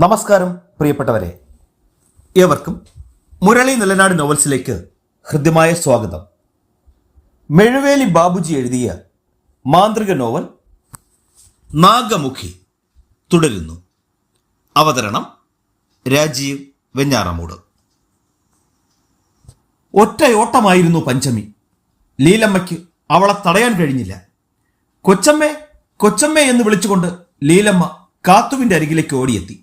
നമസ്കാരം പ്രിയപ്പെട്ടവരെ. ഏവർക്കും മുരളി നിലനാട് നോവൽസിലേക്ക് ഹൃദ്യമായ സ്വാഗതം. മെഴുവേലി ബാബുജി എഴുതിയ മാന്ത്രിക നോവൽ നാഗമുഖി തുടരുന്നു. അവതരണം രാജീവ് വെഞ്ഞാറമൂട്. ഒറ്റയോട്ടമായിരുന്നു പഞ്ചമി. ലീലമ്മയ്ക്ക് അവളെ തടയാൻ കഴിഞ്ഞില്ല. കൊച്ചമ്മേ കൊച്ചമ്മേ എന്ന് വിളിച്ചുകൊണ്ട് ലീലമ്മ കാത്തുവിന്റെ അരികിലേക്ക് ഓടിയെത്തി.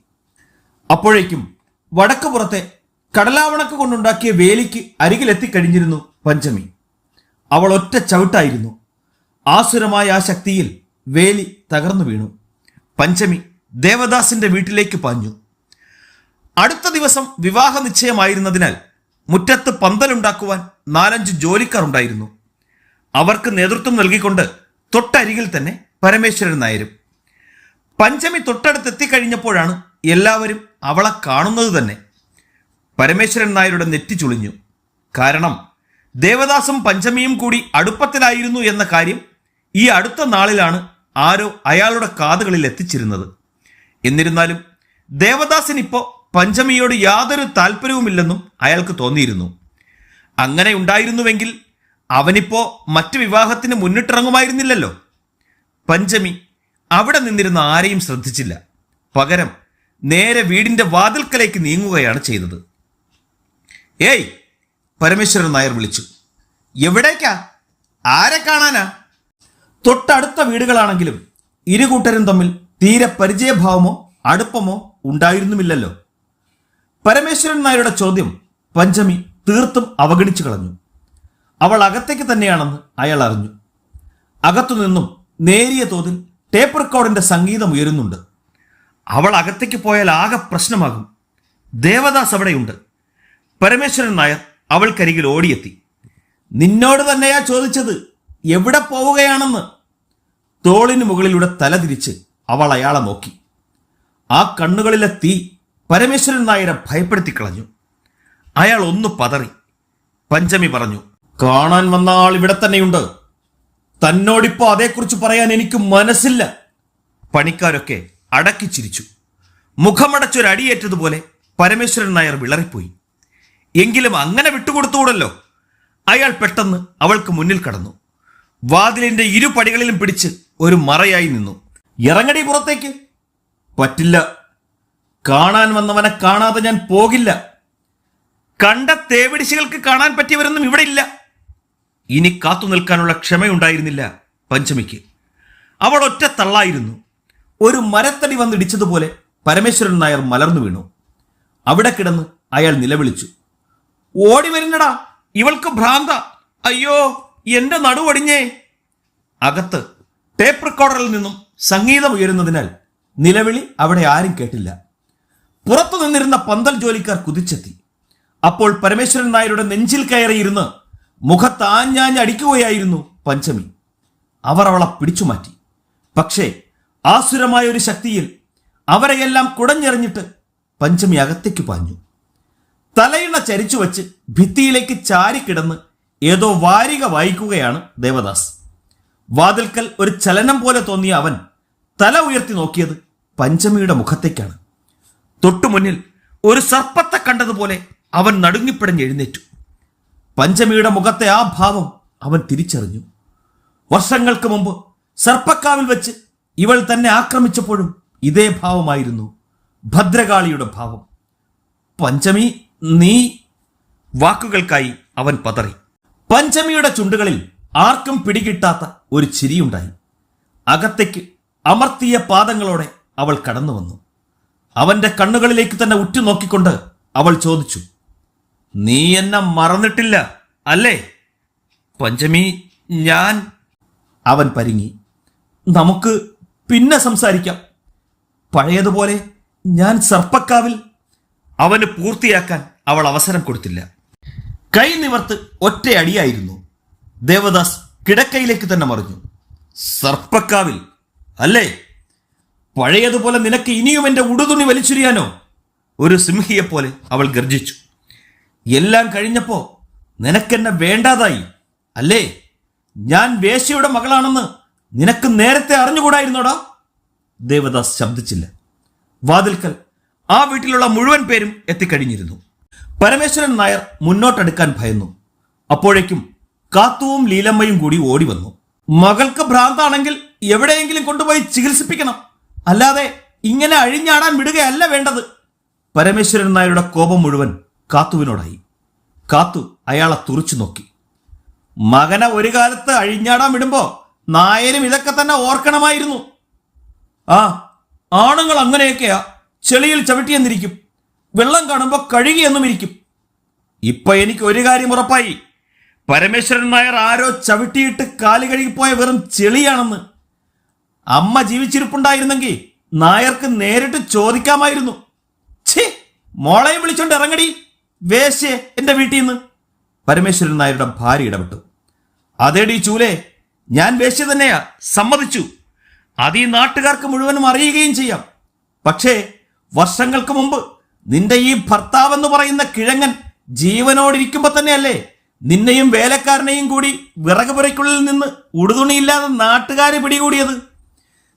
അപ്പോഴേക്കും വടക്ക് പുറത്തെ കടലാവണക്ക് കൊണ്ടുണ്ടാക്കിയ വേലിക്ക് അരികിലെത്തിക്കഴിഞ്ഞിരുന്നു പഞ്ചമി. അവൾ ഒറ്റ ചവിട്ടായിരുന്നു. ആസുരമായ ആ ശക്തിയിൽ വേലി തകർന്നു വീണു. പഞ്ചമി ദേവദാസിന്റെ വീട്ടിലേക്ക് പാഞ്ഞു. അടുത്ത ദിവസം വിവാഹ നിശ്ചയമായിരുന്നതിനാൽ മുറ്റത്ത് പന്തലുണ്ടാക്കുവാൻ നാലഞ്ച് ജോലിക്കാർ ഉണ്ടായിരുന്നു. അവർക്ക് നേതൃത്വം നൽകിക്കൊണ്ട് തൊട്ടരികിൽ തന്നെ പരമേശ്വരൻ നായരും. പഞ്ചമി തൊട്ടടുത്ത് എത്തിക്കഴിഞ്ഞപ്പോഴാണ് എല്ലാവരും അവളെ കാണുന്നത് തന്നെ. പരമേശ്വരൻ നായരുടെ നെറ്റി ചുളിഞ്ഞു. കാരണം ദേവദാസും പഞ്ചമിയും കൂടി അടുപ്പത്തിലായിരുന്നു എന്ന കാര്യം ഈ അടുത്ത നാളിലാണ് ആരോ അയാളുടെ കാതുകളിൽ എത്തിച്ചിരുന്നത്. എന്നിരുന്നാലും ദേവദാസിന് ഇപ്പോൾ പഞ്ചമിയോട് യാതൊരു താല്പര്യവുമില്ലെന്നും അയാൾക്ക് തോന്നിയിരുന്നു. അങ്ങനെ ഉണ്ടായിരുന്നുവെങ്കിൽ അവനിപ്പോ മറ്റു വിവാഹത്തിന് മുന്നിട്ടിറങ്ങുമായിരുന്നില്ലല്ലോ. പഞ്ചമി അവിടെ നിന്നിരുന്ന ആരെയും ശ്രദ്ധിച്ചില്ല. പകരം നേരെ വീടിന്റെ വാതിൽക്കലേക്ക് നീങ്ങുകയാണ് ചെയ്തത്. ഏയ് പരമേശ്വരൻ നായർ വിളിച്ചു. എവിടേക്കാ? ആരെ കാണാനാ? തൊട്ടടുത്ത വീടുകളാണെങ്കിലും ഇരു കൂട്ടരും തമ്മിൽ തീരെ പരിചയഭാവമോ അടുപ്പമോ ഉണ്ടായിരുന്നുമില്ലല്ലോ. പരമേശ്വരൻ നായരുടെ ചോദ്യം പഞ്ചമി തീർത്തും അവഗണിച്ചു കളഞ്ഞു. അവൾ അകത്തേക്ക് തന്നെയാണെന്ന് അയാൾ അറിഞ്ഞു. അകത്തുനിന്നും നേരിയ തോതിൽ ടേപ്പ് റെക്കോർഡിന്റെ സംഗീതം ഉയരുന്നുണ്ട്. അവൾ അകത്തേക്ക് പോയാൽ ആകെ പ്രശ്നമാകും. ദേവദാസ് അവിടെയുണ്ട്. പരമേശ്വരൻ നായർ അവൾക്കരികിൽ ഓടിയെത്തി. നിന്നോട് തന്നെയാ ചോദിച്ചത് എവിടെ പോവുകയാണെന്ന്? തോളിന് മുകളിലൂടെ തലതിരിച്ച് അവൾ അയാളെ നോക്കി. ആ കണ്ണുകളിലെ തീ പരമേശ്വരൻ നായരെ ഭയപ്പെടുത്തി കളഞ്ഞു അയാൾ ഒന്ന് പതറി. പഞ്ചമി പറഞ്ഞു കാണാൻ വന്ന ആൾ ഇവിടെ തന്നെയുണ്ട്. തന്നോടിപ്പോ അതേക്കുറിച്ച് പറയാൻ എനിക്ക് മനസ്സില്ല. പണിക്കാരൊക്കെ അടക്കി ചിരിച്ചു. മുഖമടച്ചൊരടിയേറ്റതുപോലെ പരമേശ്വരൻ നായർ വിളറിപ്പോയി. എങ്കിലും അങ്ങനെ വിട്ടുകൊടുത്തുകൂടല്ലോ? അയാൾ പെട്ടെന്ന് അവൾക്ക് മുന്നിൽ കടന്നു. വാതിലിന്റെ ഇരു പടികളിലും പിടിച്ച് ഒരു മറയായി നിന്നു. ഇറങ്ങടി പുറത്തേക്ക്. പറ്റില്ല. കാണാൻ വന്നവനെ കാണാതെ ഞാൻ പോകില്ല. കണ്ട തേവിടിശികൾക്ക് കാണാൻ പറ്റിയവരൊന്നും ഇവിടെ ഇല്ല. ഇനി കാത്തു നിൽക്കാനുള്ള ക്ഷമയുണ്ടായിരുന്നില്ല പഞ്ചമിക്ക്. അവൾ ഒറ്റ തള്ളായിരുന്നു. ഒരു മരത്തടി വന്നിടിച്ചതുപോലെ പരമേശ്വരൻ നായർ മലർന്നു വീണു. അവിടെ കിടന്ന് അയാൾ നിലവിളിച്ചു. ഓടി വരുന്നടാ ഇവൾക്ക് ഭ്രാന്ത. അയ്യോ എന്റെ നടുവടിഞ്ഞേ അകത്ത് ടേപ്പ് റെക്കോർഡറിൽ നിന്നും സംഗീതം ഉയരുന്നതിനാൽ നിലവിളി അവിടെ ആരും കേട്ടില്ല. പുറത്തു നിന്നിരുന്ന പന്തൽ ജോലിക്കാർ കുതിച്ചെത്തി. അപ്പോൾ പരമേശ്വരൻ നായരുടെ നെഞ്ചിൽ കയറിയിരുന്ന് മുഖത്താഞ്ഞാഞ്ഞടിക്കുകയായിരുന്നു പഞ്ചമി. അവർ അവളെ പിടിച്ചു മാറ്റി പക്ഷേ ആസുരമായ ഒരു ശക്തിയിൽ അവരെയെല്ലാം കുടഞ്ഞെറിഞ്ഞിട്ട് പഞ്ചമി അകത്തേക്ക് പാഞ്ഞു. തലയിണ ചരിച്ചു വച്ച് ഭിത്തിയിലേക്ക് ചാരിക്കിടന്ന് ഏതോ വാരിക വായിക്കുകയാണ് ദേവദാസ്. വാതിൽക്കൽ ഒരു ചലനം പോലെ തോന്നിയ അവൻ തല ഉയർത്തി നോക്കിയത് പഞ്ചമിയുടെ മുഖത്തേക്കാണ്. തൊട്ടുമുന്നിൽ ഒരു സർപ്പത്തെ കണ്ടതുപോലെ അവൻ നടുങ്ങിപ്പിടഞ്ഞ് എഴുന്നേറ്റു. പഞ്ചമിയുടെ മുഖത്തെ ആ ഭാവം അവൻ തിരിച്ചറിഞ്ഞു. വർഷങ്ങൾക്ക് മുമ്പ് സർപ്പക്കാവിൽ വെച്ച് ഇവൾ തന്നെ ആക്രമിച്ചപ്പോഴും ഇതേ ഭാവമായിരുന്നു ഭദ്രകാളിയുടെ ഭാവം. പഞ്ചമി നീ വാക്കുകൾക്കായി അവൻ പതറി. പഞ്ചമിയുടെ ചുണ്ടുകളിൽ ആർക്കും പിടികിട്ടാത്ത ഒരു ചിരിയുണ്ടായി. അകത്തേക്ക് അമർത്തിയ പാദങ്ങളോടെ അവൾ കടന്നു വന്നു. അവന്റെ കണ്ണുകളിലേക്ക് തന്നെ ഉറ്റുനോക്കിക്കൊണ്ട് അവൾ ചോദിച്ചു നീ എന്നെ മറന്നിട്ടില്ല അല്ലേ? പഞ്ചമി ഞാൻ അവൻ പരിങ്ങി നമുക്ക് പിന്നെ സംസാരിക്കാം. പഴയതുപോലെ ഞാൻ സർപ്പക്കാവിൽ അവന് പൂർത്തിയാക്കാൻ അവൾ അവസരം കൊടുത്തില്ല. കൈ നിവർത്ത് ഒറ്റയടിയായിരുന്നു. ദേവദാസ് കിടക്കയിലേക്ക് തന്നെ മറിഞ്ഞു. സർപ്പക്കാവിൽ അല്ലേ? പഴയതുപോലെ നിനക്ക് ഇനിയും എന്റെ ഉടുതുണി വലിച്ചുരിയാനോ? ഒരു സിംഹിയെപ്പോലെ അവൾ ഗർജിച്ചു. എല്ലാം കഴിഞ്ഞപ്പോ നിനക്കെന്നെ വേണ്ടാതായി അല്ലേ? ഞാൻ വേശ്യയുടെ മകളാണെന്ന് നിനക്ക് നേരത്തെ അറിഞ്ഞുകൂടായിരുന്നോടാ? ദേവദാസ് ശബ്ദിച്ചില്ല. വാതിൽക്കൽ ആ വീട്ടിലുള്ള മുഴുവൻ പേരും എത്തിക്കഴിഞ്ഞിരുന്നു. പരമേശ്വരൻ നായർ മുന്നോട്ടെടുക്കാൻ ഭയന്നു. അപ്പോഴേക്കും കാത്തുവും ലീലമ്മയും കൂടി ഓടി വന്നു മകൾക്ക് ഭ്രാന്താണെങ്കിൽ എവിടെയെങ്കിലും കൊണ്ടുപോയി ചികിത്സിപ്പിക്കണം. അല്ലാതെ ഇങ്ങനെ അഴിഞ്ഞാടാൻ വിടുകയല്ല വേണ്ടത്. പരമേശ്വരൻ നായരുടെ കോപം മുഴുവൻ കാത്തുവിനോടായി. കാത്തു അയാളെ തുറച്ചു നോക്കി. മകനെ ഒരു കാലത്ത് അഴിഞ്ഞാടാൻ വിടുമ്പോ നായരും ഇതൊക്കെ തന്നെ ഓർക്കണമായിരുന്നു. ആ ആണുങ്ങൾ അങ്ങനെയൊക്കെയാ ചെളിയിൽ ചവിട്ടിയെന്നിരിക്കും. വെള്ളം കാണുമ്പോൾ കഴുകിയെന്നും ഇരിക്കും ഇപ്പൊ എനിക്ക് ഒരു കാര്യം ഉറപ്പായി. പരമേശ്വരൻ നായർ ആരോ ചവിട്ടിയിട്ട് കാൽ കഴുകിപ്പോയ വെറും ചെളിയാണെന്ന്. അമ്മ ജീവിച്ചിരിപ്പുണ്ടായിരുന്നെങ്കിൽ നായർക്ക് നേരിട്ട് ചോദിക്കാമായിരുന്നു. ഛേ മോളെ വിളിച്ചോണ്ട് ഇറങ്ങടി. വേശ്യേ എന്റെ വീട്ടിൽ നിന്ന്. പരമേശ്വരൻ നായരുടെ ഭാര്യ ഇടപെട്ടു. അതേടി ചൂലേ ഞാൻ വേശ്യ തന്നെയാ. സമ്മതിച്ചു. അത് ഈ നാട്ടുകാർക്ക് മുഴുവനും അറിയുകയും ചെയ്യാം. പക്ഷേ വർഷങ്ങൾക്ക് മുമ്പ് നിന്റെ ഈ ഭർത്താവെന്ന് പറയുന്ന കിഴങ്ങൻ ജീവനോടിരിക്കുമ്പോൾ തന്നെയല്ലേ നിന്നെയും വേലക്കാരനെയും കൂടി വിറക് പുറയ്ക്കുള്ളിൽ നിന്ന് ഉടുതുണിയില്ലാതെ നാട്ടുകാരെ പിടികൂടിയത്?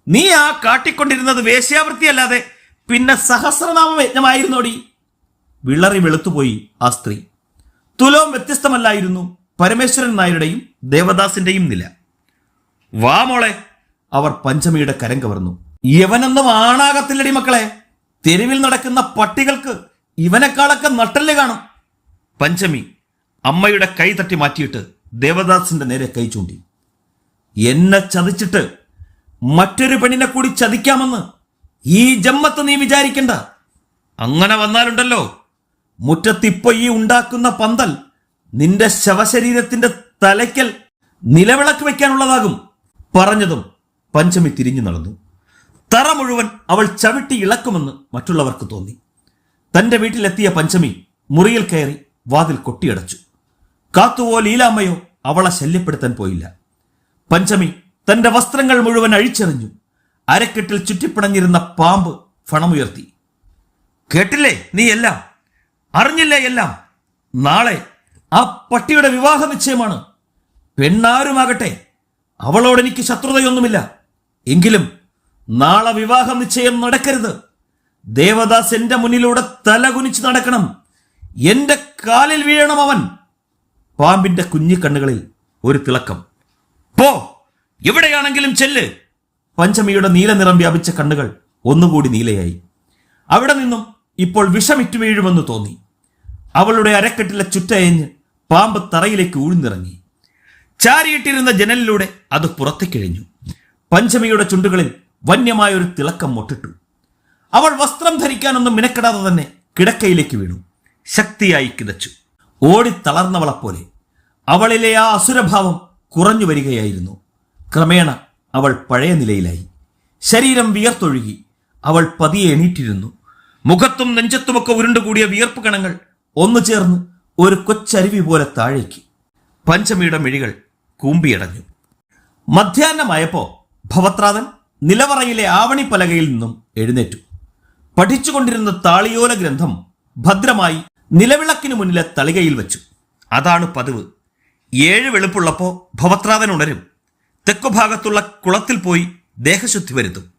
നീ ആ കാട്ടിക്കൊണ്ടിരുന്നത് വേശ്യാവൃത്തിയല്ലാതെ പിന്നെ സഹസ്രനാമ യജ്ഞമായിരുന്നോടി? വിളറി വെളുത്തുപോയി ആ സ്ത്രീ. തുലോം വ്യത്യസ്തമല്ലായിരുന്നു പരമേശ്വരൻ നായരുടെയും ദേവദാസിന്റെയും നില. വാ മോളെ. അവർ പഞ്ചമിയുടെ കരം കവർന്നു. ഇവനൊന്നും ആണാകത്തില്ലടി മക്കളെ. തെരുവിൽ നടക്കുന്ന പട്ടികൾക്ക് ഇവനെക്കാളൊക്കെ നട്ടല്ലേ കാണും. പഞ്ചമി അമ്മയുടെ കൈ തട്ടി മാറ്റിയിട്ട് ദേവദാസിന്റെ നേരെ കൈ ചൂണ്ടി. എന്നെ ചതിച്ചിട്ട് മറ്റൊരു പെണ്ണിനെ കൂടി ചതിക്കാമെന്ന് ഈ ജമ്മത്ത് നീ വിചാരിക്കണ്ട. അങ്ങനെ വന്നാലുണ്ടല്ലോ. മുറ്റത്തിപ്പോ ഈ ഉണ്ടാക്കുന്ന പന്തൽ നിന്റെ ശവശരീരത്തിന്റെ തലയ്ക്കൽ നിലവിളക്ക് വെക്കാനുള്ളതാകും. പറഞ്ഞതും പഞ്ചമി തിരിഞ്ഞു നടന്നു. തറ മുഴുവൻ അവൾ ചവിട്ടി ഇളക്കുമെന്ന് മറ്റുള്ളവർക്ക് തോന്നി. തന്റെ വീട്ടിലെത്തിയ പഞ്ചമി മുറിയിൽ കയറി വാതിൽ കൊട്ടിയടച്ചു. കാത്തുവോ ലീലാമ്മയോ അവളെ ശല്യപ്പെടുത്താൻ പോയില്ല. പഞ്ചമി തന്റെ വസ്ത്രങ്ങൾ മുഴുവൻ അഴിച്ചെറിഞ്ഞു. അരക്കെട്ടിൽ ചുറ്റിപ്പിണഞ്ഞിരുന്ന പാമ്പ് ഫണമുയർത്തി. കേട്ടില്ലേ? നീ എല്ലാം? അറിഞ്ഞില്ലേ എല്ലാം? നാളെ ആ പട്ടിയുടെ വിവാഹ നിശ്ചയമാണ്. പെണ്ണാരുമാകട്ടെ അവളോട് എനിക്ക് ശത്രുതയൊന്നുമില്ല. എങ്കിലും നാളെ വിവാഹ നിശ്ചയം നടക്കരുത്. ദേവദാസ് എന്റെ മുന്നിലൂടെ തല കുനിച്ച് നടക്കണം. എന്റെ കാലിൽ വീഴണം അവൻ. പാമ്പിന്റെ കുഞ്ഞിക്കണ്ണുകളിൽ ഒരു തിളക്കം. പോ എവിടെയാണെങ്കിലും ചെല്ല്. പഞ്ചമിയുടെ നീലനിറം വ്യാപിച്ച കണ്ണുകൾ ഒന്നുകൂടി നീലയായി. അവിടെ നിന്നും ഇപ്പോൾ വിഷമിറ്റു വീഴുമെന്ന് തോന്നി. അവളുടെ അരക്കെട്ടിലെ ചുറ്റയഞ്ഞ് പാമ്പ് തറയിലേക്ക് ഊഴ്ന്നിറങ്ങി ചാരിയിട്ടിരുന്ന ജനലിലൂടെ അത് പുറത്തേക്കിഴിഞ്ഞു പഞ്ചമിയുടെ ചുണ്ടുകളിൽ വന്യമായ ഒരു തിളക്കം മുട്ടിട്ടു അവൾ വസ്ത്രം ധരിക്കാനൊന്നും മിനക്കെടാതെ തന്നെ കിടക്കയിലേക്ക് വീണു. ശക്തിയായി കിതച്ചു. ഓടി തളർന്നവളെപ്പോലെ അവളിലെ ആ അസുരഭാവം കുറഞ്ഞു വരികയായിരുന്നു. ക്രമേണ അവൾ പഴയ നിലയിലായി. ശരീരം വിയർത്തൊഴുകി അവൾ പതിയെ എണീറ്റിരുന്നു. മുഖത്തും നെഞ്ചത്തുമൊക്കെ ഉരുണ്ടുകൂടിയ വിയർപ്പ് കണങ്ങൾ ഒന്നു ചേർന്ന് ഒരു കൊച്ചരുവി പോലെ താഴേക്ക്. പഞ്ചമിയുടെ മിഴികൾ കൂമ്പിയടഞ്ഞു. മധ്യാഹ്നമായപ്പോ ഭവത്രാതൻ നിലവറയിലെ ആവണിപ്പലകയിൽ നിന്നും എഴുന്നേറ്റു. പഠിച്ചുകൊണ്ടിരുന്ന താളിയോല ഗ്രന്ഥം ഭദ്രമായി നിലവിളക്കിനു മുന്നിലെ തളികയിൽ വെച്ചു. അതാണ് പതിവ്. ഏഴ് വെളുപ്പുള്ളപ്പോൾ ഭവത്രാതൻ ഉണരും. തെക്കുഭാഗത്തുള്ള കുളത്തിൽ പോയി ദേഹശുദ്ധി വരുത്തും.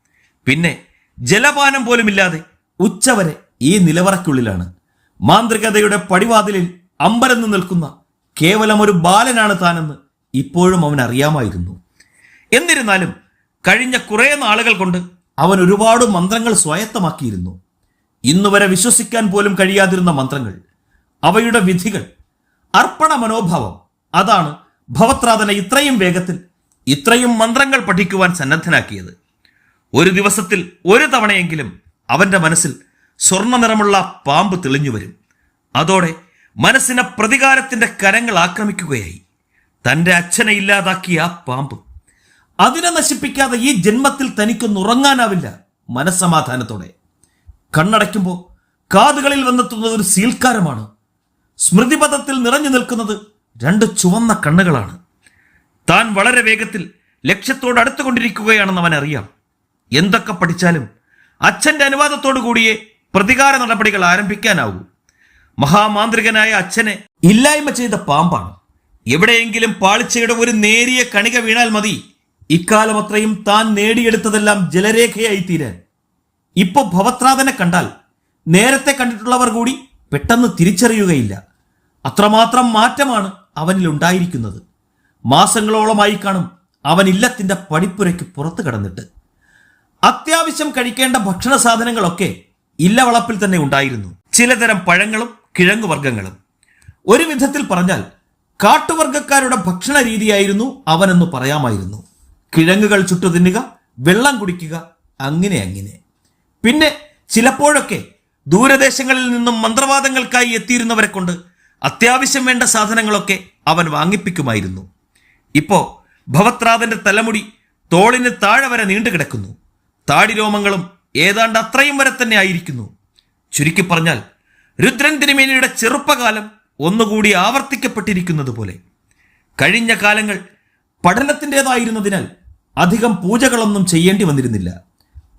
പിന്നെ ജലപാനം പോലുമില്ലാതെ ഉച്ചവരെ ഈ നിലവറയ്ക്കുള്ളിലാണ്. മാന്ത്രികതയുടെ പടിവാതിലിൽ അമ്പരന്ന് നിൽക്കുന്ന കേവലം ഒരു ബാലനാണ് താനെന്ന് ഇപ്പോഴും അവൻ അറിയാമായിരുന്നു. എന്നിരുന്നാലും കഴിഞ്ഞ കുറേ നാളുകൾ കൊണ്ട് അവൻ ഒരുപാട് മന്ത്രങ്ങൾ സ്വായത്തമാക്കിയിരുന്നു. ഇന്നുവരെ വിശ്വസിക്കാൻ പോലും കഴിയാതിരുന്ന മന്ത്രങ്ങൾ അവയുടെ വിധികൾ അർപ്പണ മനോഭാവം അതാണ് ഭവത്രാതനെ ഇത്രയും വേഗത്തിൽ ഇത്രയും മന്ത്രങ്ങൾ പഠിക്കുവാൻ സന്നദ്ധനാക്കിയത്. ഒരു ദിവസത്തിൽ ഒരു തവണയെങ്കിലും അവന്റെ മനസ്സിൽ സ്വർണ നിറമുള്ള പാമ്പ് തെളിഞ്ഞു വരും. അതോടെ മനസ്സിനെ പ്രതികാരത്തിന്റെ കരങ്ങൾ ആക്രമിക്കുകയായി. തന്റെ അച്ഛനെ ഇല്ലാതാക്കിയ ആ പാമ്പ് അതിനെ നശിപ്പിക്കാതെ ഈ ജന്മത്തിൽ തനിക്കൊന്ന് ഉറങ്ങാനാവില്ല മനസ്സമാധാനത്തോടെ. കണ്ണടയ്ക്കുമ്പോൾ കാതുകളിൽ വന്നെത്തുന്നത് ഒരു സീൽക്കാരമാണ്. സ്മൃതിപഥത്തിൽ നിറഞ്ഞു നിൽക്കുന്നത് രണ്ട് ചുവന്ന കണ്ണുകളാണ്. താൻ വളരെ വേഗത്തിൽ ലക്ഷ്യത്തോട് അടുത്തുകൊണ്ടിരിക്കുകയാണെന്ന് അവൻ അറിയാം. എന്തൊക്കെ പഠിച്ചാലും അച്ഛന്റെ അനുവാദത്തോടു കൂടിയേ പ്രതികാര നടപടികൾ ആരംഭിക്കാനാവൂ. മഹാമാന്ത്രികനായ അച്ഛനെ ഇല്ലായ്മ ചെയ്ത പാമ്പാണ്. എവിടെയെങ്കിലും പാളിച്ചയുടെ ഒരു നേരിയ കണിക വീണാൽ മതി. ഇക്കാലം അത്രയും താൻ നേടിയെടുത്തതെല്ലാം ജലരേഖയായി തീരാൻ ഇപ്പൊ ഭവത്രാതനെ കണ്ടാൽ നേരത്തെ കണ്ടിട്ടുള്ളവർ കൂടി പെട്ടെന്ന് തിരിച്ചറിയുകയില്ല. അത്രമാത്രം മാറ്റമാണ് അവനിൽ ഉണ്ടായിരിക്കുന്നത് മാസങ്ങളോളമായി കാണും അവൻ ഇല്ലത്തിന്റെ പടിപ്പുരയ്ക്ക് പുറത്തു കടന്നിട്ട്. അത്യാവശ്യം കഴിക്കേണ്ട ഭക്ഷണ സാധനങ്ങളൊക്കെ ഇല്ലവളപ്പിൽ തന്നെ ഉണ്ടായിരുന്നു. ചിലതരം പഴങ്ങളും കിഴങ്ങുവർഗങ്ങളും. ഒരു വിധത്തിൽ പറഞ്ഞാൽ കാട്ടുവർഗക്കാരുടെ ഭക്ഷണ രീതിയായിരുന്നു അവനെന്ന് പറയാമായിരുന്നു. കിഴങ്ങുകൾ ചുട്ടു തിന്നുക വെള്ളം കുടിക്കുക അങ്ങനെ അങ്ങനെ. പിന്നെ ചിലപ്പോഴൊക്കെ ദൂരദേശങ്ങളിൽ നിന്നും മന്ത്രവാദങ്ങൾക്കായി എത്തിയിരുന്നവരെ കൊണ്ട് അത്യാവശ്യം വേണ്ട സാധനങ്ങളൊക്കെ അവൻ വാങ്ങിപ്പിക്കുമായിരുന്നു. ഇപ്പോ ഭവത്രാതന്റെ തലമുടി തോളിന് താഴെ വരെ നീണ്ടു കിടക്കുന്നു. താടിരോമങ്ങളും ഏതാണ്ട് അത്രയും വരെ തന്നെ ആയിരിക്കുന്നു. ചുരുക്കി പറഞ്ഞാൽ രുദ്രൻ തിരുമേനിയുടെ ചെറുപ്പകാലം ഒന്നുകൂടി ആവർത്തിക്കപ്പെട്ടിരിക്കുന്നത് പോലെ. കഴിഞ്ഞ കാലങ്ങൾ പഠനത്തിന്റെതായിരുന്നതിനാൽ അധികം പൂജകളൊന്നും ചെയ്യേണ്ടി വന്നിരുന്നില്ല.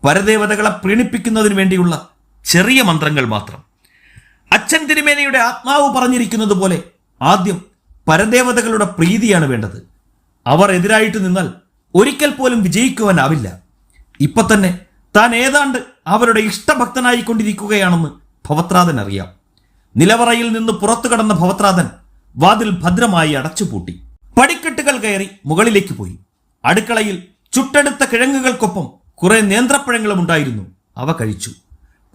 പരദേവതകളെ പ്രീണിപ്പിക്കുന്നതിന് വേണ്ടിയുള്ള ചെറിയ മന്ത്രങ്ങൾ മാത്രം. അച്ഛൻ തിരുമേനയുടെ ആത്മാവ് പറഞ്ഞിരിക്കുന്നത് പോലെ ആദ്യം പരദേവതകളുടെ പ്രീതിയാണ് വേണ്ടത്. അവർ എതിരായിട്ട് നിന്നാൽ ഒരിക്കൽ പോലും വിജയിക്കുവാനാവില്ല. ഇപ്പൊ തന്നെ താൻ ഏതാണ്ട് അവരുടെ ഇഷ്ടഭക്തനായിക്കൊണ്ടിരിക്കുകയാണെന്ന് ഭവത്രാദൻ അറിയാം നിലവറയിൽ നിന്ന് പുറത്തു കടന്ന ഭവത്രാതൻ വാതിൽ ഭദ്രമായി അടച്ചുപൂട്ടി. പടിക്കെട്ടുകൾ കയറി മുകളിലേക്ക് പോയി. അടുക്കളയിൽ ചുട്ടെടുത്ത കിഴങ്ങുകൾക്കൊപ്പം കുറെ നേന്ത്രപ്പഴങ്ങളും ഉണ്ടായിരുന്നു. അവ കഴിച്ചു.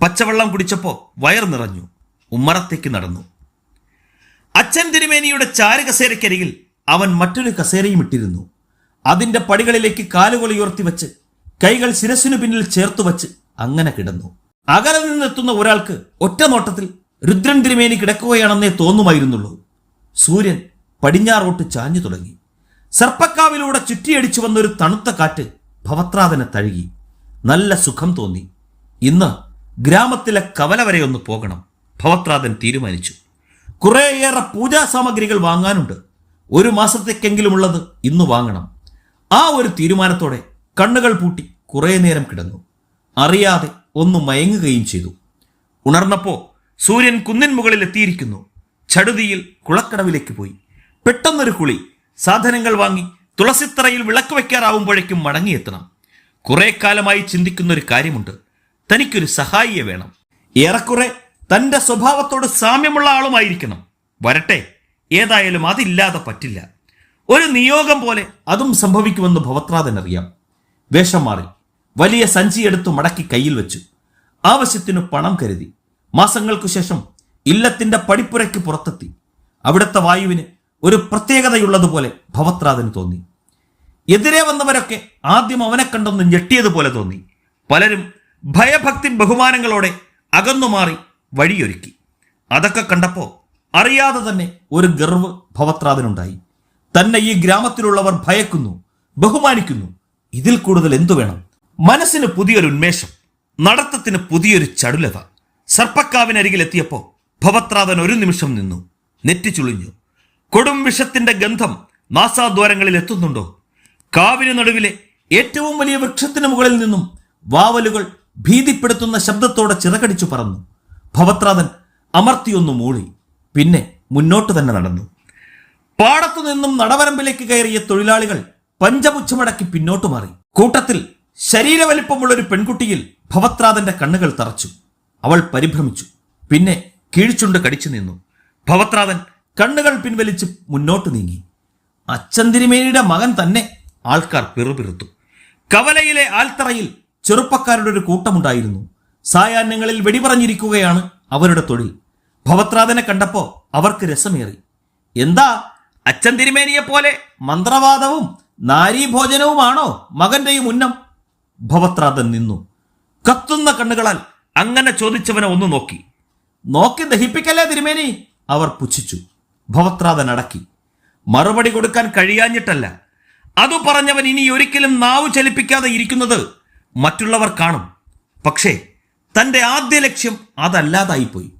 പച്ചവെള്ളം കുടിച്ചപ്പോ വയർ നിറഞ്ഞു. ഉമ്മറത്തേക്ക് നടന്നു. അച്ഛൻ തിരുമേനിയുടെ ചാരു കസേരയ്ക്കരികിൽ അവൻ മറ്റൊരു കസേരയും ഇട്ടിരുന്നു. അതിന്റെ പടികളിലേക്ക് കാലുകൊളിയുയർത്തി വെച്ച് കൈകൾ ശിരസിനു പിന്നിൽ ചേർത്തു വച്ച് അങ്ങനെ കിടന്നു. അകലെ നിന്നെത്തുന്ന ഒരാൾക്ക് ഒറ്റ നോട്ടത്തിൽ രുദ്രൻ തിരുമേനി കിടക്കുകയാണെന്നേ തോന്നുമായിരുന്നുള്ളൂ. സൂര്യൻ പടിഞ്ഞാറോട്ട് ചാഞ്ഞു തുടങ്ങി. സർപ്പക്കാവിലൂടെ ചുറ്റിയടിച്ചു വന്നൊരു തണുത്ത കാറ്റ് ഭവത്രാതനെ തഴുകി. നല്ല സുഖം തോന്നി. ഇന്ന് ഗ്രാമത്തിലെ കവല വരെ ഒന്ന് പോകണം. ഭവത്രാതൻ തീരുമാനിച്ചു. കുറേയേറെ പൂജാ സാമഗ്രികൾ വാങ്ങാനുണ്ട്. ഒരു മാസത്തേക്കെങ്കിലുമുള്ളത് ഇന്ന് വാങ്ങണം. ആ ഒരു തീരുമാനത്തോടെ കണ്ണുകൾ പൂട്ടി കുറേ നേരം കിടന്നു. അറിയാതെ ഒന്ന് മയങ്ങുകയും ചെയ്തു. ഉണർന്നപ്പോ സൂര്യൻ കുന്നിൻ മുകളിൽ എത്തിയിരിക്കുന്നു. ചടുതിയിൽ കുളക്കടവിലേക്ക് പോയി. പെട്ടെന്നൊരു കുളി. സാധനങ്ങൾ വാങ്ങി തുളസിത്തറയിൽ വിളക്ക് വയ്ക്കാറാവുമ്പോഴേക്കും മടങ്ങിയെത്തണം. കുറെ കാലമായി ചിന്തിക്കുന്ന ഒരു കാര്യമുണ്ട്. തനിക്കൊരു സഹായിയെ വേണം. ഏറെക്കുറെ തന്റെ സ്വഭാവത്തോട് സാമ്യമുള്ള ആളുമായിരിക്കണം. വരട്ടെ ഏതായാലും അതില്ലാതെ പറ്റില്ല. ഒരു നിയോഗം പോലെ അതും സംഭവിക്കുമെന്ന് ഭവത്രാഥൻ അറിയാം. വേഷം മാറി വലിയ സഞ്ചിയെടുത്ത് മടക്കി കയ്യിൽ വെച്ചു. ആവശ്യത്തിനു പണം കരുതി. മാസങ്ങൾക്കു ശേഷം ഇല്ലത്തിന്റെ പടിപ്പുരയ്ക്ക് പുറത്തെത്തി. അവിടുത്തെ വായുവിന് ഒരു പ്രത്യേകതയുള്ളതുപോലെ ഭവത്രാദന് തോന്നി. എതിരെ വന്നവരൊക്കെ ആദ്യം അവനെ കണ്ടൊന്ന് ഞെട്ടിയതുപോലെ തോന്നി. പലരും ഭയഭക്തി ബഹുമാനങ്ങളോടെ അകന്നുമാറി വഴിയൊരുക്കി. അതൊക്കെ കണ്ടപ്പോൾ അറിയാതെ തന്നെ ഒരു ഗർവ് ഭവത്രാദനുണ്ടായി തന്നെ ഈ ഗ്രാമത്തിലുള്ളവർ ഭയക്കുന്നു ബഹുമാനിക്കുന്നു. ഇതിൽ കൂടുതൽ എന്തു വേണം മനസ്സിന് പുതിയൊരു ഉന്മേഷം നടത്തത്തിന് പുതിയൊരു ചടുലത. സർപ്പക്കാവിനരികിലെത്തിയപ്പോ ഭവത്രാതൻ ഒരു നിമിഷം നിന്നു നെറ്റി ചുളിഞ്ഞു. കൊടും വിഷത്തിന്റെ ഗന്ധം നാസാദ്വാരങ്ങളിൽ എത്തുന്നുണ്ടോ? കാവിന് നടുവിലെ ഏറ്റവും വലിയ വൃക്ഷത്തിന് മുകളിൽ നിന്നും വാവലുകൾ ഭീതിപ്പെടുത്തുന്ന ശബ്ദത്തോടെ ചിറകടിച്ചു പറന്നു. ഭവത്രാതൻ അമർത്തിയൊന്നു മൂളി പിന്നെ മുന്നോട്ട് തന്നെ നടന്നു. പാടത്തു നിന്നും നടവരമ്പിലേക്ക് കയറിയ തൊഴിലാളികൾ പഞ്ചപുച്ഛമടക്കി പിന്നോട്ട് മാറി. കൂട്ടത്തിൽ ശരീരവലിപ്പമുള്ള ഒരു പെൺകുട്ടിയിൽ ഭവത്രാതന്റെ കണ്ണുകൾ തറച്ചു. അവൾ പരിഭ്രമിച്ചു. പിന്നെ കീഴ്ചുണ്ട് കടിച്ചു നിന്നു. ഭവത്രാതൻ കണ്ണുകൾ പിൻവലിച്ച് മുന്നോട്ട് നീങ്ങി. അച്ഛൻ മകൻ തന്നെ ആൾക്കാർ പിറുപിറുത്തു. കവലയിലെ ആൽത്തറയിൽ ചെറുപ്പക്കാരുടെ ഒരു കൂട്ടമുണ്ടായിരുന്നു. സായാഹ്നങ്ങളിൽ വെടിപറഞ്ഞിരിക്കുകയാണ് അവരുടെ തൊഴിൽ. ഭവത്രാതനെ കണ്ടപ്പോ അവർക്ക് രസമേറി. എന്താ അച്ഛൻ തിരുമേനിയെ പോലെ മന്ത്രവാദവും നാരീഭോജനവുമാണോ മകന്റെയും ഉന്നം? ഭവത്രാതൻ നിന്നു. കത്തുന്ന കണ്ണുകളാൽ അങ്ങനെ ചോദിച്ചവനെ ഒന്ന് നോക്കി. നോക്കി ദഹിപ്പിക്കല്ലേ തിരുമേനി? അവർ പുച്ഛിച്ചു. ഭവത്രാതൻ അടക്കി. മറുപടി കൊടുക്കാൻ കഴിയാഞ്ഞിട്ടല്ല. അതു പറഞ്ഞവൻ ഇനി ഒരിക്കലും നാവ് ചലിപ്പിക്കാതെ ഇരിക്കുന്നത് മറ്റുള്ളവർ കാണും. പക്ഷേ തന്റെ ആദ്യ ലക്ഷ്യം അതല്ലാതായിപ്പോയി.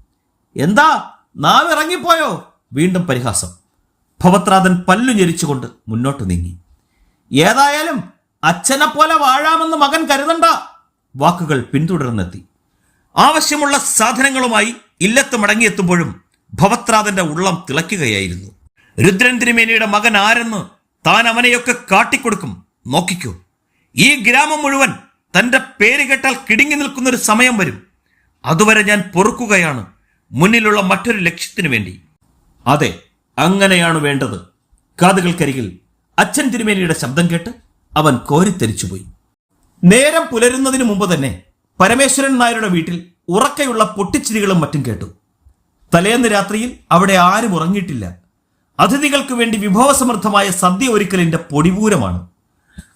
എന്താ? നാവ് ഇറങ്ങിപ്പോയോ വീണ്ടും പരിഹാസം. ഭവത്രാതൻ പല്ലു ഞെരിച്ചുകൊണ്ട് മുന്നോട്ട് നീങ്ങി. ഏതായാലും അച്ഛനെ പോലെ വാഴാമെന്ന് മകൻ കരുതണ്ട. വാക്കുകൾ പിന്തുടർന്നെത്തി. ആവശ്യമുള്ള സാധനങ്ങളുമായി ഇല്ലത്ത് മടങ്ങിയെത്തുമ്പോഴും ഭവത്രാതന്റെ ഉള്ളം തിളയ്ക്കുകയായിരുന്നു. രുദ്രൻ തിരുമേനിയുടെ മകൻ ആരെന്ന് താൻ അവനെയൊക്കെ കാട്ടിക്കൊടുക്കും. നോക്കിക്കോ. ഈ ഗ്രാമം മുഴുവൻ തന്റെ പേര് കേട്ടാൽ കിടുങ്ങി നിൽക്കുന്നൊരു സമയം വരും. അതുവരെ ഞാൻ പൊറുക്കുകയാണ്. മുന്നിലുള്ള മറ്റൊരു ലക്ഷ്യത്തിനു വേണ്ടി. അതെ അങ്ങനെയാണ് വേണ്ടത്. കാതുകൾക്കരികിൽ അച്ഛൻ തിരുമേനിയുടെ ശബ്ദം കേട്ട് അവൻ കോരിത്തെരിച്ചുപോയി നേരം പുലരുന്നതിന് മുമ്പ് തന്നെ പരമേശ്വരൻ നായരുടെ വീട്ടിൽ ഉറക്കയുള്ള പൊട്ടിച്ചിരികളും മറ്റും കേട്ടു. തലേന്ന് രാത്രിയിൽ അവിടെ ആരും ഉറങ്ങിയിട്ടില്ല. അതിഥികൾക്ക് വേണ്ടി വിഭവസമൃദ്ധമായ സദ്യ ഒരുക്കലിന്റെ പൊടിപൂരമാണ്.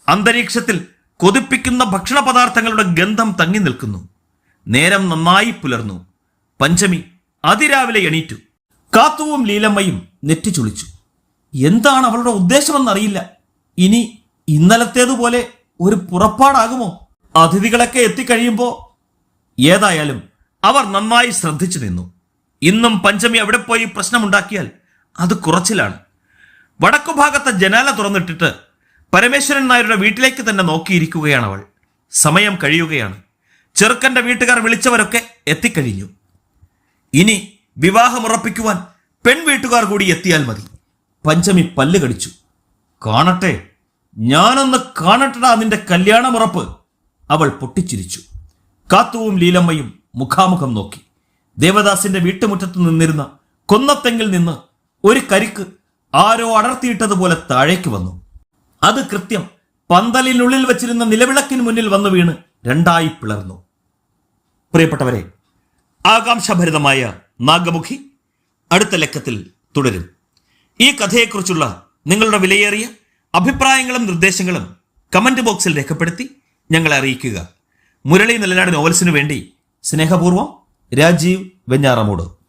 അന്തരീക്ഷത്തിൽ കൊതിപ്പിക്കുന്ന ഭക്ഷണ പദാർത്ഥങ്ങളുടെ ഗന്ധം തങ്ങി നിൽക്കുന്നു. നേരം നന്നായി പുലർന്നു. പഞ്ചമി അതിരാവിലെ എണീറ്റു. കാത്തുവും ലീലമ്മയും നെറ്റി ചുളിച്ചു. എന്താണ് അവളുടെ ഉദ്ദേശമെന്നറിയില്ല. ഇനി ഇന്നലത്തേതുപോലെ ഒരു പുറപ്പാടാകുമോ? അതിഥികളൊക്കെ എത്തിക്കഴിയുമ്പോൾ ഏതായാലും അവർ നന്നായി ശ്രദ്ധിച്ചു നിന്നു. ഇന്നും പഞ്ചമി അവിടെ പോയി പ്രശ്നമുണ്ടാക്കിയാൽ അത് കുറച്ചിലാണ്. വടക്കുഭാഗത്തെ ജനാല തുറന്നിട്ടിട്ട് പരമേശ്വരൻ നായരുടെ വീട്ടിലേക്ക് തന്നെ നോക്കിയിരിക്കുകയാണ് അവൾ. സമയം കഴിയുകയാണ്. ചെറുക്കന്റെ വീട്ടുകാർ വിളിച്ചവരൊക്കെ എത്തിക്കഴിഞ്ഞു. ഇനി വിവാഹമുറപ്പിക്കുവാൻ പെൺവീട്ടുകാർ കൂടി എത്തിയാൽ മതി. പഞ്ചമി പല്ല് കടിച്ചു. കാണട്ടെ ഞാനൊന്ന് കാണട്ടടാ നിന്റെ കല്യാണമുറപ്പ്. അവൾ പൊട്ടിച്ചിരിച്ചു. കാത്തുവും ലീലമ്മയും മുഖാമുഖം നോക്കി. ദേവദാസിന്റെ വീട്ടുമുറ്റത്ത് നിന്നിരുന്ന കൊന്നത്തെങ്കിൽ നിന്ന് ഒരു കരിക്ക് ആരോ അടർത്തിയിട്ടതുപോലെ താഴേക്ക് വന്നു. അത് കൃത്യം പന്തലിനുള്ളിൽ വച്ചിരുന്ന നിലവിളക്കിന് മുന്നിൽ വന്നു വീണ് രണ്ടായി പിളർന്നു. പ്രിയപ്പെട്ടവരെ ആകാംക്ഷഭരിതമായ നാഗമുഖി അടുത്ത ലക്കത്തിൽ തുടരും. ഈ കഥയെക്കുറിച്ചുള്ള നിങ്ങളുടെ വിലയേറിയ അഭിപ്രായങ്ങളും നിർദ്ദേശങ്ങളും കമന്റ് ബോക്സിൽ രേഖപ്പെടുത്തി ഞങ്ങളെ അറിയിക്കുക. മുരളി നിലനാട് നോവൽസിനു വേണ്ടി സ്നേഹപൂർവം രാജീവ് വെഞ്ഞാറമൂട്.